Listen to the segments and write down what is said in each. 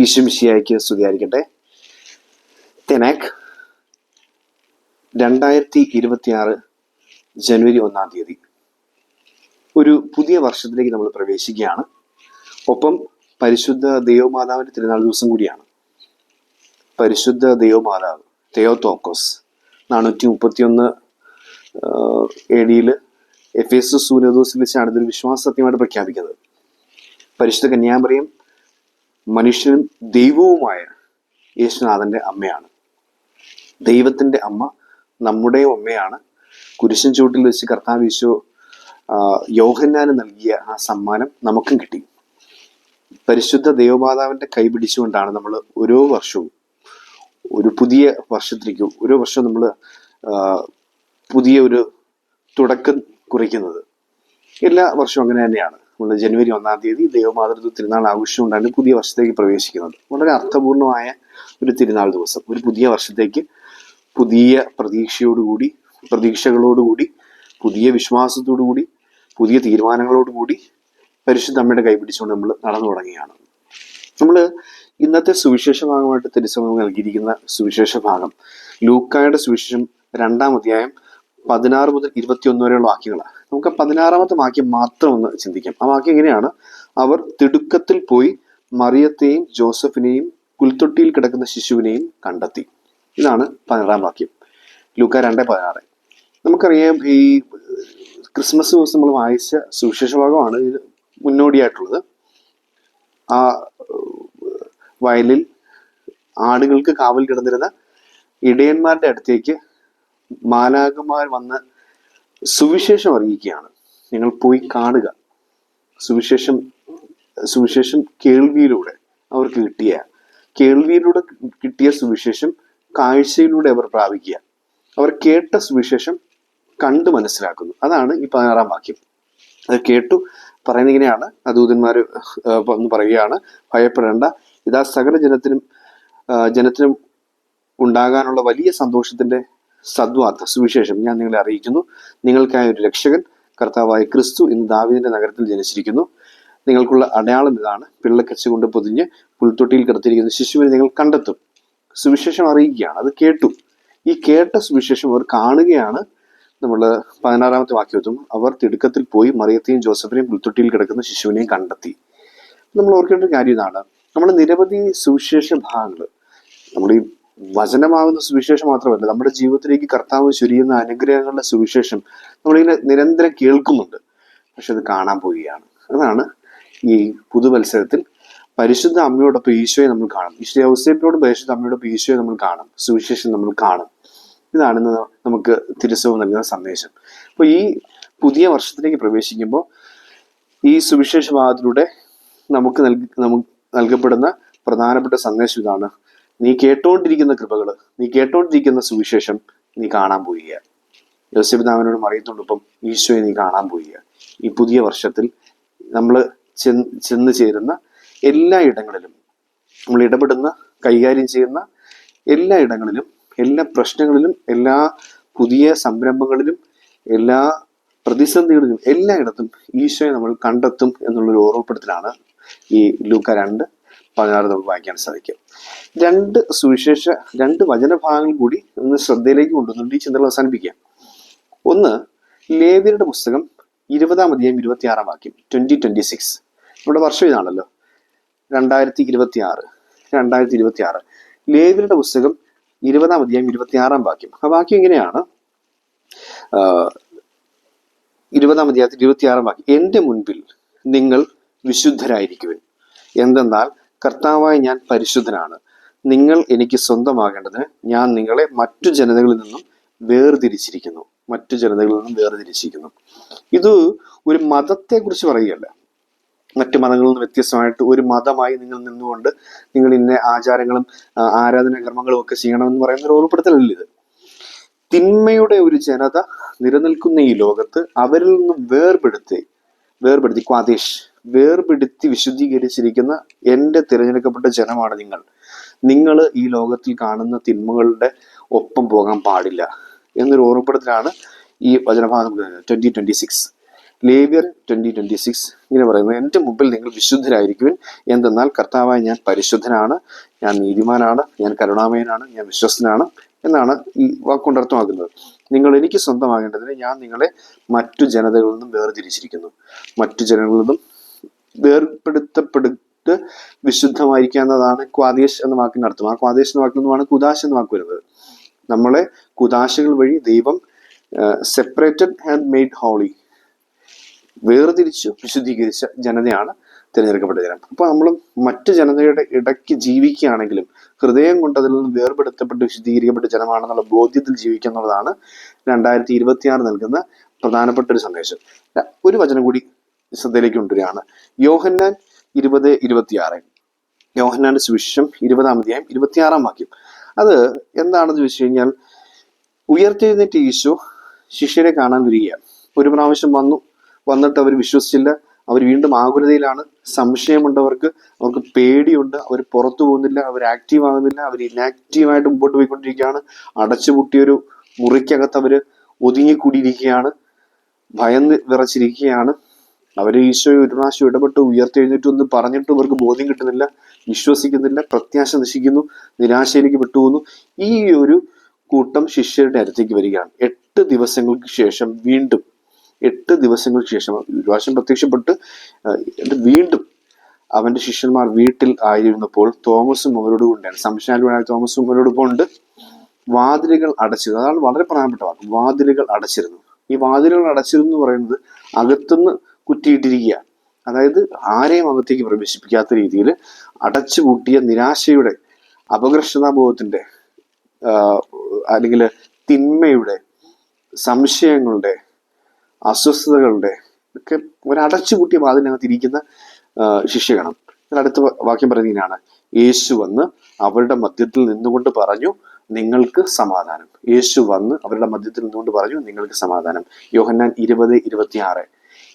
ഈശ്വമിഷിയായിക്ക് സ്തുതിയായിരിക്കട്ടെ. തെനാക് രണ്ടായിരത്തി ഇരുപത്തിയാറ് ജനുവരി ഒന്നാം തീയതി. ഒരു പുതിയ വർഷത്തിലേക്ക് നമ്മൾ പ്രവേശിക്കുകയാണ്. ഒപ്പം പരിശുദ്ധ ദൈവമാതാവിന്റെ തിരുനാൾ ദിവസം കൂടിയാണ്. പരിശുദ്ധ ദൈവമാതാവ് തെയോത്തോക്കോസ് നാനൂറ്റി മുപ്പത്തിയൊന്ന് എ ഡിയിൽ എഫ് എസ് സൂര്യദോസിൽ വെച്ചാണ് ഇതൊരു വിശ്വാസ സത്യമായിട്ട് പ്രഖ്യാപിക്കുന്നത്. പരിശുദ്ധ കന്യാമറിയം മനുഷ്യനും ദൈവവുമായ യേശുനാഥന്റെ അമ്മയാണ്. ദൈവത്തിന്റെ അമ്മ നമ്മുടെ അമ്മയാണ്. കുരിശൻ ചൂട്ടിൽ വെച്ച് കർത്താവ് യേശു യോഹന്നാന് നൽകിയ ആ സമ്മാനം നമുക്കും കിട്ടി. പരിശുദ്ധ ദൈവമാതാവിന്റെ കൈ പിടിച്ചുകൊണ്ടാണ് നമ്മൾ ഓരോ വർഷവും ഒരു പുതിയ വർഷത്തിലേക്ക് ഓരോ വർഷവും നമ്മൾ പുതിയ ഒരു തുടക്കം കുറിക്കുന്നത്. എല്ലാ വർഷവും അങ്ങനെ തന്നെയാണ്. നമ്മൾ ജനുവരി ഒന്നാം തീയതി ദൈവമാതൃത്വ തിരുനാൾ ആഘോഷം കൊണ്ടാണ് പുതിയ വർഷത്തേക്ക് പ്രവേശിക്കുന്നത്. വളരെ അർത്ഥപൂർണമായ ഒരു തിരുനാൾ ദിവസം. ഒരു പുതിയ വർഷത്തേക്ക് പുതിയ പ്രതീക്ഷയോടുകൂടി പ്രതീക്ഷകളോടുകൂടി പുതിയ വിശ്വാസത്തോടുകൂടി പുതിയ തീരുമാനങ്ങളോടുകൂടി പരിശുദ്ധ അമ്മയുടെ കൈപിടിച്ചുകൊണ്ട് നമ്മൾ നടന്നു തുടങ്ങിയാണ് നമ്മൾ ഇന്നത്തെ സുവിശേഷ ഭാഗമായിട്ട് തിരുസമൂഹം നൽകിയിരിക്കുന്ന സുവിശേഷ ഭാഗം ലൂക്കായുടെ സുവിശേഷം രണ്ടാം അധ്യായം പതിനാറ് മുതൽ ഇരുപത്തിയൊന്ന് വരെയുള്ള വാക്യങ്ങളാണ് നമുക്ക് പതിനാറാമത്തെ വാക്യം മാത്രം ഒന്ന് ചിന്തിക്കാം. ആ വാക്യം എങ്ങനെയാണ്? അവർ തിടുക്കത്തിൽ പോയി മറിയത്തെയും ജോസഫിനെയും പുൽത്തൊട്ടിയിൽ കിടക്കുന്ന ശിശുവിനെയും കണ്ടെത്തി. ഇതാണ് പതിനാറാം വാക്യം. ലൂക്ക രണ്ട് പതിനാറ്. നമുക്കറിയാം ഈ ക്രിസ്മസ് ദിവസം നമ്മൾ വായിച്ച സുവിശേഷ ഭാഗമാണ് ഇത് മുന്നോടിയായിട്ടുള്ളത്. ആ വയലിൽ ആടുകൾക്ക് കാവൽ കിടന്നിരുന്ന ഇടയന്മാരുടെ അടുത്തേക്ക് മാലാകന്മാർ വന്ന് സുവിശേഷം അറിയിക്കുകയാണ്. നിങ്ങൾ പോയി കാണുക. സുവിശേഷം സുവിശേഷം കേൾവിയിലൂടെ അവർക്ക് കിട്ടിയ കേൾവിയിലൂടെ കിട്ടിയ സുവിശേഷം കാഴ്ചയിലൂടെ അവർ പ്രാപിക്കുക. അവർ കേട്ട സുവിശേഷം കണ്ടു മനസ്സിലാക്കുന്നു. അതാണ് ഈ പതിനാറാം വാക്യം. അത് കേട്ടു പറയുന്നത് ഇങ്ങനെയാണ്. ദൂതന്മാർ ഒന്ന് പറയുകയാണ് ഭയപ്പെടേണ്ട. ഇതാ സകല ജനത്തിനും ജനത്തിനും ഉണ്ടാകാനുള്ള വലിയ സന്തോഷത്തിന്റെ സദ്വാർത്ത സുവിശേഷം ഞാൻ നിങ്ങളെ അറിയിക്കുന്നു. നിങ്ങൾക്കായ ഒരു രക്ഷകൻ കർത്താവായ ക്രിസ്തു ഇന്ന് ദാവിദിന്റെ നഗരത്തിൽ ജനിച്ചിരിക്കുന്നു. നിങ്ങൾക്കുള്ള അടയാളം ഇതാണ്. പിള്ളക്കച്ച കൊണ്ട് പൊതിഞ്ഞ് പുൽത്തൊട്ടിയിൽ കിടത്തിയിരിക്കുന്ന ശിശുവിനെ നിങ്ങൾ കണ്ടെത്തും. സുവിശേഷം അറിയിക്കുകയാണ്. അത് കേട്ടു. ഈ കേട്ട സുവിശേഷം അവർ കാണുകയാണ്. നമ്മൾ പതിനാറാമത്തെ വാക്യത്തും അവർ തിടുക്കത്തിൽ പോയി മറിയത്തെയും ജോസഫിനെയും പുൽത്തൊട്ടിയിൽ കിടക്കുന്ന ശിശുവിനെയും കണ്ടെത്തി. നമ്മൾ ഓർക്കേണ്ട ഒരു കാര്യം ഇതാണ്. നമ്മൾ നിരവധി സുവിശേഷ ഭാഗങ്ങൾ നമ്മൾ ഈ വചനമാകുന്ന സുവിശേഷം മാത്രമല്ല നമ്മുടെ ജീവിതത്തിലേക്ക് കർത്താവ് ചുരിയുന്ന അനുഗ്രഹങ്ങളുടെ സുവിശേഷം നമ്മളിങ്ങനെ നിരന്തരം കേൾക്കുന്നുണ്ട്. പക്ഷെ അത് കാണാൻ പോവുകയാണ്. അതാണ് ഈ പുതുവത്സരത്തിൽ പരിശുദ്ധ അമ്മയോടൊപ്പം ഈശോയെ നമ്മൾ കാണും ഈശോ ഔസേപ്പിനോട് പരിശുദ്ധ അമ്മയോടൊപ്പം ഈശോയെ നമ്മൾ കാണും. സുവിശേഷം നമ്മൾ കാണും. ഇതാണ് നമുക്ക് തിരുസവും നൽകുന്ന സന്ദേശം. അപ്പോൾ ഈ പുതിയ വർഷത്തിലേക്ക് പ്രവേശിക്കുമ്പോൾ ഈ സുവിശേഷ ഭാഗത്തിലൂടെ നമുക്ക് നൽകി നമുക്ക് നൽകപ്പെടുന്ന പ്രധാനപ്പെട്ട സന്ദേശം ഇതാണ്. നീ കേട്ടുകൊണ്ടിരിക്കുന്ന കൃപകൾ നീ കേട്ടുകൊണ്ടിരിക്കുന്ന സുവിശേഷം നീ കാണാൻ പോവുക യോസപിതാവിനോട് അറിയത്തോടൊപ്പം ഈശോയെ നീ കാണാൻ പോവുക ഈ പുതിയ വർഷത്തിൽ നമ്മൾ ചെന്ന് ചേരുന്ന എല്ലാ ഇടങ്ങളിലും നമ്മൾ ഇടപെടുന്ന കൈകാര്യം ചെയ്യുന്ന എല്ലാ ഇടങ്ങളിലും എല്ലാ പ്രശ്നങ്ങളിലും എല്ലാ പുതിയ സംരംഭങ്ങളിലും എല്ലാ പ്രതിസന്ധികളിലും എല്ലായിടത്തും ഈശോയെ നമ്മൾ കണ്ടെത്തും എന്നുള്ളൊരു ഓർമ്മപ്പെടുത്തലാണ് ഈ ലൂക്ക രണ്ട് പതിനാറ് നമ്മൾ വായിക്കാൻ സാധിക്കും. രണ്ട് സുവിശേഷ രണ്ട് വചനഭാഗങ്ങൾ കൂടി ഒന്ന് ശ്രദ്ധയിലേക്ക് കൊണ്ടുവന്നുകൊണ്ട് ഈ ചിന്തകൾ അവസാനിപ്പിക്കാം. ഒന്ന് ലേവിയുടെ പുസ്തകം ഇരുപതാം അധ്യായം ഇരുപത്തിയാറാം വാക്യം ട്വന്റി ട്വന്റി സിക്സ് നമ്മുടെ വർഷം ഇതാണല്ലോ. രണ്ടായിരത്തി ഇരുപത്തി ആറ് രണ്ടായിരത്തി ഇരുപത്തി ആറ് ലേവിയുടെ പുസ്തകം ഇരുപതാം അധ്യായം ഇരുപത്തിയാറാം വാക്യം. ആ വാക്യം ഇങ്ങനെയാണ് ആഹ്, ഇരുപതാം അധ്യായത്തിൽ ഇരുപത്തിയാറാം വാക്യം. എന്റെ മുൻപിൽ നിങ്ങൾ വിശുദ്ധരായിരിക്കുവിൻ. എന്തെന്നാൽ കർത്താവായ ഞാൻ പരിശുദ്ധനാണ്. നിങ്ങൾ എനിക്ക് സ്വന്തമാകേണ്ടതിന് ഞാൻ നിങ്ങളെ മറ്റു ജനതകളിൽ നിന്നും വേർതിരിച്ചിരിക്കുന്നു. മറ്റു ജനതകളിൽ നിന്നും വേർതിരിച്ചിരിക്കുന്നു. ഇത് ഒരു മതത്തെ കുറിച്ച് പറയുകയല്ല. മറ്റു മതങ്ങളിൽ നിന്ന് വ്യത്യസ്തമായിട്ട് ഒരു മതമായി നിങ്ങൾ നിന്നുകൊണ്ട് നിങ്ങൾ ഇന്ന ആചാരങ്ങളും ആരാധനാ കർമ്മങ്ങളും ഒക്കെ ചെയ്യണമെന്ന് പറയുന്ന ഒരു ഓർമ്മപ്പെടുത്തലല്ല ഇത്? തിന്മയുടെ ഒരു ജനത നിലനിൽക്കുന്ന ഈ ലോകത്ത് അവരിൽ നിന്നും വേർപെടുത്തി വേർപെടുത്തി. ക്വാദേശ് വേർപെടുത്തി വിശുദ്ധീകരിച്ചിരിക്കുന്ന എന്റെ തിരഞ്ഞെടുക്കപ്പെട്ട ജനമാണ് നിങ്ങൾ. നിങ്ങൾ ഈ ലോകത്തിൽ കാണുന്ന തിന്മകളുടെ ഒപ്പം പോകാൻ പാടില്ല എന്നൊരു ഓർമ്മപ്പെടുത്തലാണ് ഈ വചനഭാഗം ട്വന്റി ട്വന്റി സിക്സ്. ലേവ്യർ ട്വന്റി ട്വന്റി സിക്സ് ഇങ്ങനെ പറയുന്നത് എന്റെ മുമ്പിൽ നിങ്ങൾ വിശുദ്ധരായിരിക്കുവിൻ. എന്തെന്നാൽ കർത്താവായ ഞാൻ പരിശുദ്ധനാണ് ഞാൻ നീതിമാനാണ് ഞാൻ കരുണാമയനാണ് ഞാൻ വിശ്വസ്തനാണ് എന്നാണ് ഈ വാക്കുകൊണ്ട് അർത്ഥമാക്കുന്നത്. നിങ്ങൾ എനിക്ക് സ്വന്തമാകേണ്ടതിന് ഞാൻ നിങ്ങളെ മറ്റു ജനതകളിൽ നിന്നും വേർതിരിച്ചിരിക്കുന്നു. മറ്റു ജനങ്ങളിൽ നിന്നും വേർപെടുത്തപ്പെട്ട് വിശുദ്ധമായിരിക്കുക എന്നതാണ് ക്വാദേശ് എന്ന വാക്കിന് അർത്ഥം. ആ ക്വാദേശ് എന്ന വാക്കിൽ നിന്നുമാണ് കുദാശ് എന്ന വാക്ക് വരുന്നത്. നമ്മളെ കുദാശകൾ വഴി ദൈവം സെപ്പറേറ്റഡ് ആൻഡ് മെയ്ഡ് ഹോളി വേർതിരിച്ചു വിശുദ്ധീകരിച്ച ജനതയാണ് തിരഞ്ഞെടുക്കപ്പെട്ട ജനം അപ്പോൾ നമ്മൾ മറ്റു ജനതയുടെ ഇടയ്ക്ക് ജീവിക്കുകയാണെങ്കിലും ഹൃദയം കൊണ്ട് അതിൽ നിന്ന് വേർപെടുത്തപ്പെട്ട് വിശുദ്ധീകരിക്കപ്പെട്ട ജനമാണെന്നുള്ള ബോധ്യത്തിൽ ജീവിക്കുക എന്നുള്ളതാണ് രണ്ടായിരത്തി ഇരുപത്തിയാറ് നൽകുന്ന പ്രധാനപ്പെട്ട ഒരു സന്ദേശം. ഒരു വചനം കൂടി ശ്രദ്ധയിലേക്ക് കൊണ്ടുവരികയാണ്. യോഹന്നാൻ ഇരുപത് ഇരുപത്തിയാറ്. യോഹന്നാന്റെ സുവിശേഷം ഇരുപതാം അധ്യായം ഇരുപത്തിയാറാം വാക്യം. അത് എന്താണെന്ന് ചോദിച്ചു കഴിഞ്ഞാൽ ഉയർത്തെഴുന്നേറ്റ് ഈശോ ശിഷ്യരെ കാണാൻ വരികയാണ്. ഒരു പ്രാവശ്യം വന്നു. വന്നിട്ട് അവർ വിശ്വസിച്ചില്ല. അവർ വീണ്ടും ആകുലതയിലാണ്. സംശയമുണ്ടവർക്ക് അവർക്ക് പേടിയുണ്ട്. അവർ പുറത്തു പോകുന്നില്ല. അവർ ആക്റ്റീവ് ആകുന്നില്ല. അവർ ഇനാക്റ്റീവായിട്ട് മുമ്പോട്ട് പോയിക്കൊണ്ടിരിക്കുകയാണ്. അടച്ചുപൂട്ടിയൊരു മുറിക്കകത്ത് അവർ ഒതുങ്ങിക്കൂടിയിരിക്കുകയാണ്. ഭയന്ന് വിറച്ചിരിക്കുകയാണ്. അവർ ഈശോയെ ഒരു പ്രാവശ്യം ഇടപെട്ട് ഉയർത്തെഴുന്നേറ്റ് ഒന്ന് പറഞ്ഞിട്ട് ഇവർക്ക് ബോധ്യം കിട്ടുന്നില്ല വിശ്വസിക്കുന്നില്ല പ്രത്യാശ നശിക്കുന്നു നിരാശയിലേക്ക് വിട്ടുപോകുന്നു ഈ ഒരു കൂട്ടം ശിഷ്യരുടെ അടുത്തേക്ക് വരികയാണ്. എട്ട് ദിവസങ്ങൾക്ക് ശേഷം വീണ്ടും എട്ട് ദിവസങ്ങൾക്ക് ശേഷം ഒരു പ്രാവശ്യം പ്രത്യക്ഷപ്പെട്ട് വീണ്ടും അവന്റെ ശിഷ്യന്മാർ വീട്ടിൽ ആയിരുന്നപ്പോൾ തോമസും അവരോട് കൊണ്ടാണ് സംശയാലുവായ തോമസും അവരോടൊപ്പം ഉണ്ട്. വാതിലുകൾ അടച്ചിരുന്നു. അതാണ് വളരെ പ്രധാനപ്പെട്ട വാക്ക്. വാതിലുകൾ അടച്ചിരുന്നു. ഈ വാതിലുകൾ അടച്ചിരുന്നു എന്ന് പറയുന്നത് അകത്തുനിന്ന് കുറ്റിയിട്ടിരിക്കുക അതായത് ആരെയും അകത്തേക്ക് പ്രവേശിപ്പിക്കാത്ത രീതിയിൽ അടച്ചുപൂട്ടിയ നിരാശയുടെ അപകർഷതാബോധത്തിന്റെ അല്ലെങ്കിൽ തിന്മയുടെ സംശയങ്ങളുടെ അസ്വസ്ഥതകളുടെ ഒക്കെ ഒരു അടച്ചുപൂട്ടിയ വാതിലിനകത്ത് ഇരിക്കുന്ന ഇതിൽ അടുത്ത വാക്യം പറയുന്നതിനാണ് യേശു വന്ന് അവരുടെ മധ്യത്തിൽ നിന്നുകൊണ്ട് പറഞ്ഞു നിങ്ങൾക്ക് സമാധാനം. യേശു വന്ന് അവരുടെ മധ്യത്തിൽ നിന്നുകൊണ്ട് പറഞ്ഞു നിങ്ങൾക്ക് സമാധാനം. യോഹന്നാൻ ഇരുപത് ഇരുപത്തിയാറ്.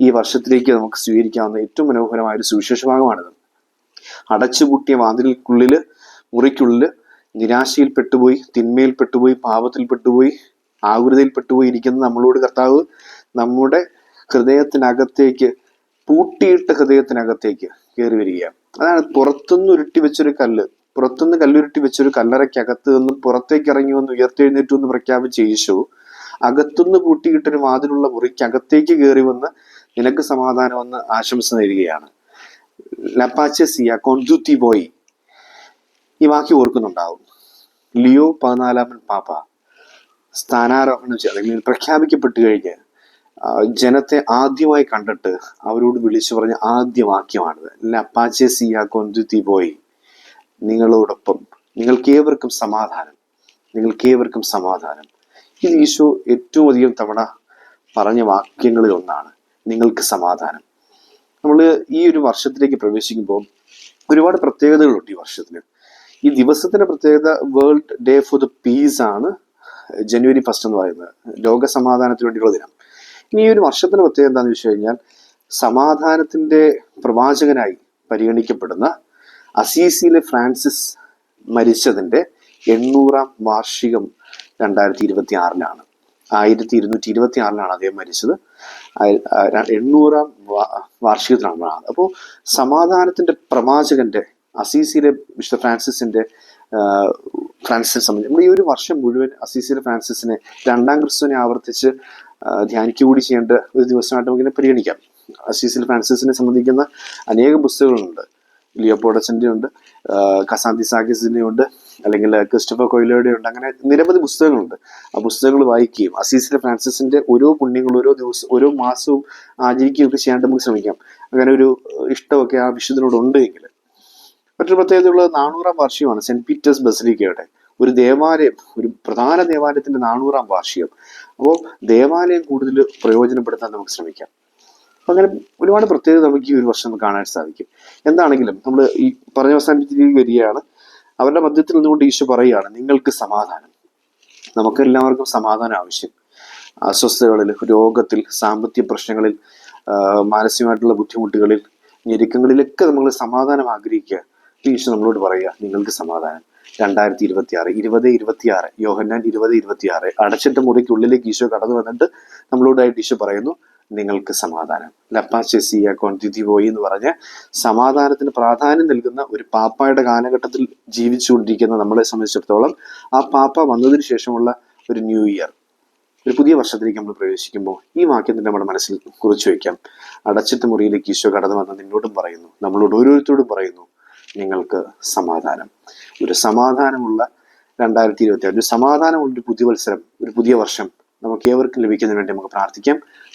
ഈ വർഷത്തിലേക്ക് നമുക്ക് സ്വീകരിക്കാവുന്ന ഏറ്റവും മനോഹരമായ ഒരു സുവിശേഷ ഭാഗമാണിത്. അടച്ചുപൂട്ടിയ വാതിൽക്കുള്ളിൽ മുറിക്കുള്ളിൽ നിരാശയിൽ പെട്ടുപോയി തിന്മയിൽ പെട്ടുപോയി പാപത്തിൽ പെട്ടുപോയി ആകുലതയിൽ പെട്ടുപോയി ഇരിക്കുന്ന നമ്മളോട് കർത്താവ് നമ്മുടെ ഹൃദയത്തിനകത്തേക്ക് പൂട്ടിയിട്ട ഹൃദയത്തിനകത്തേക്ക് കയറി വരികയാണ് അതാണ് പുറത്തുനിന്ന് ഉരുട്ടി വെച്ചൊരു കല്ല്. പുറത്തുനിന്ന് കല്ലുരുട്ടി വെച്ചൊരു കല്ലറയ്ക്കകത്ത് നിന്നും പുറത്തേക്ക് ഇറങ്ങി വന്ന് ഉയർത്തെഴുന്നേറ്റു എന്ന് പ്രഖ്യാപിച്ച യേശു അകത്തുനിന്ന് പൂട്ടിയിട്ടൊരു വാതിലുള്ള മുറിക്കകത്തേക്ക് കയറി വന്ന് നിനക്ക് സമാധാനമെന്ന് ആശംസ നേരുകയാണ്. ലപ്പാച്ചെ സിയ ബോയ് ഈ വാക്യം ഓർക്കുന്നുണ്ടാവും. ലിയോ പതിനാലാമൻ പാപ്പ സ്ഥാനാരോഹണം ചെയ്ത് അല്ലെങ്കിൽ പ്രഖ്യാപിക്കപ്പെട്ടു കഴിഞ്ഞ് ജനത്തെ ആദ്യമായി കണ്ടിട്ട് അവരോട് വിളിച്ചു പറഞ്ഞ ആദ്യ വാക്യമാണിത്. ലപ്പാച്ചെ സിയ കൊണ്ടുത്തി പോയി. നിങ്ങളോടൊപ്പം നിങ്ങൾക്കേവർക്കും സമാധാനം നിങ്ങൾക്കേവർക്കും സമാധാനം. ഇത് ഈശോ ഏറ്റവും അധികം തവണ പറഞ്ഞ വാക്യങ്ങളിൽ ഒന്നാണ്. നിങ്ങൾക്ക് സമാധാനം. നമ്മൾ ഈ ഒരു വർഷത്തിലേക്ക് പ്രവേശിക്കുമ്പോൾ ഒരുപാട് പ്രത്യേകതകളുണ്ട് ഈ വർഷത്തിന് ഈ ദിവസത്തിന്റെ പ്രത്യേകത world day for the peace ആണ് ജനുവരി ഫസ്റ്റ് എന്ന് പറയുന്നത്. ലോക സമാധാനത്തിന് വേണ്ടിയുള്ള ദിനം. ഇനി ഈ ഒരു വർഷത്തിന്റെ പ്രത്യേകത എന്താണെന്ന് വെച്ച് കഴിഞ്ഞാൽ സമാധാനത്തിന്റെ പ്രവാചകനായി പരിഗണിക്കപ്പെടുന്ന അസീസിയിലെ ഫ്രാൻസിസ് മരിച്ചതിന്റെ എണ്ണൂറാം വാർഷികം രണ്ടായിരത്തി ഇരുപത്തി ആറിലാണ് ആയിരത്തി ഇരുന്നൂറ്റി ഇരുപത്തി ആറിലാണ് അദ്ദേഹം മരിച്ചത് എണ്ണൂറാം വാർഷികത്തിലാണ് അപ്പോൾ സമാധാനത്തിന്റെ പ്രവാചകന്റെ അസീസിയിലെ മിസ്റ്റർ ഫ്രാൻസിസിന്റെ ഫ്രാൻസിസ് സംബന്ധിച്ച് നമ്മൾ ഈ ഒരു വർഷം മുഴുവൻ അസീസിയിലെ ഫ്രാൻസിസിനെ രണ്ടാം ക്രിസ്തുവിനെ ആവർത്തിച്ച് ധ്യാനിക്കുക കൂടി ചെയ്യേണ്ട ഒരു ദിവസമായിട്ട് നമുക്കിനെ പരിഗണിക്കാം. അസീസിൽ ഫ്രാൻസിസിനെ സംബന്ധിക്കുന്ന അനേകം പുസ്തകങ്ങളുണ്ട്. ലിയോപോഡസിന്റെ ഉണ്ട് കസാന്തി സാക്കിസിന്റെ ഉണ്ട് അല്ലെങ്കിൽ ക്രിസ്റ്റഫർ കൊയിലോയുടെ ഉണ്ട് അങ്ങനെ നിരവധി പുസ്തകങ്ങളുണ്ട്. ആ പുസ്തകങ്ങൾ വായിക്കുകയും അസീസിലെ ഫ്രാൻസിസിന്റെ ഓരോ പുണ്യങ്ങളും ഓരോ ദിവസം ഓരോ മാസവും ആചരിക്കുകയൊക്കെ ചെയ്യാണ്ട് നമുക്ക് ശ്രമിക്കാം. അങ്ങനെ ഒരു ഇഷ്ടമൊക്കെ ആ വിശുദ്ധനോട് ഉണ്ട് എങ്കിൽ. മറ്റൊരു പ്രത്യേകതയുള്ളത് നാനൂറാം വാർഷികമാണ് സെന്റ് പീറ്റേഴ്സ് ബസലിക്കയുടെ. ഒരു ദേവാലയം ഒരു പ്രധാന ദേവാലയത്തിന്റെ നാനൂറാം വാർഷികം. അപ്പോൾ ദേവാലയം കൂടുതൽ പ്രയോജനപ്പെടുത്താൻ നമുക്ക് ശ്രമിക്കാം. അങ്ങനെ ഒരുപാട് പ്രത്യേകത നമുക്ക് ഈ ഒരു വർഷം കാണാൻ സാധിക്കും. എന്താണെങ്കിലും നമ്മൾ ഈ പറഞ്ഞ അവസാനിപ്പിച്ചിരിക്കുകയും വരികയാണ് അവരുടെ മധ്യത്തിൽ നിന്നുകൊണ്ട് ഈശോ പറയുകയാണ് നിങ്ങൾക്ക് സമാധാനം. നമുക്കെല്ലാവർക്കും സമാധാനം ആവശ്യം. അസ്വസ്ഥതകളിൽ രോഗത്തിൽ സാമ്പത്തിക പ്രശ്നങ്ങളിൽ മാനസികമായിട്ടുള്ള ബുദ്ധിമുട്ടുകളിൽ ഞെരുക്കങ്ങളിലൊക്കെ നമ്മൾ സമാധാനം ആഗ്രഹിക്കുക. ഈശോ നമ്മളോട് പറയുക നിങ്ങൾക്ക് സമാധാനം. രണ്ടായിരത്തി ഇരുപത്തി ആറ് ഇരുപത് ഇരുപത്തി ആറ് യോഹന്നാൻ ഇരുപത് ഇരുപത്തി ആറ് അടച്ചിട്ട മുറിക്കുള്ളിലേക്ക് ഈശോ കടന്നു വന്നിട്ട് നമ്മളോടായിട്ട് ഈശോ പറയുന്നു നിങ്ങൾക്ക് സമാധാനം. ലപ്പാച്ചെസിയ കോൺതിഥിവോയി എന്ന് പറഞ്ഞ് സമാധാനത്തിന് പ്രാധാന്യം നൽകുന്ന ഒരു പാപ്പയുടെ കാലഘട്ടത്തിൽ ജീവിച്ചുകൊണ്ടിരിക്കുന്ന നമ്മളെ സംബന്ധിച്ചിടത്തോളം ആ പാപ്പ വന്നതിന് ശേഷമുള്ള ഒരു ന്യൂ ഇയർ ഒരു പുതിയ വർഷത്തിലേക്ക് നമ്മൾ പ്രവേശിക്കുമ്പോൾ ഈ വാക്യം തന്നെ നമ്മുടെ മനസ്സിൽ കുറിച്ചു വയ്ക്കാം. അടച്ചിട്ട് മുറിയിലേക്ക് ഈശോ കടന്നു വന്ന് നിന്നോടും പറയുന്നു നമ്മളോട് ഓരോരുത്തരോടും പറയുന്നു നിങ്ങൾക്ക് സമാധാനം. ഒരു സമാധാനമുള്ള രണ്ടായിരത്തി ഇരുപത്തി ഒരു സമാധാനമുള്ള ഒരു പുതിയ മത്സരം ഒരു പുതിയ വർഷം നമുക്ക് ഏവർക്കും ലഭിക്കുന്നതിന് വേണ്ടി നമുക്ക് പ്രാർത്ഥിക്കാം.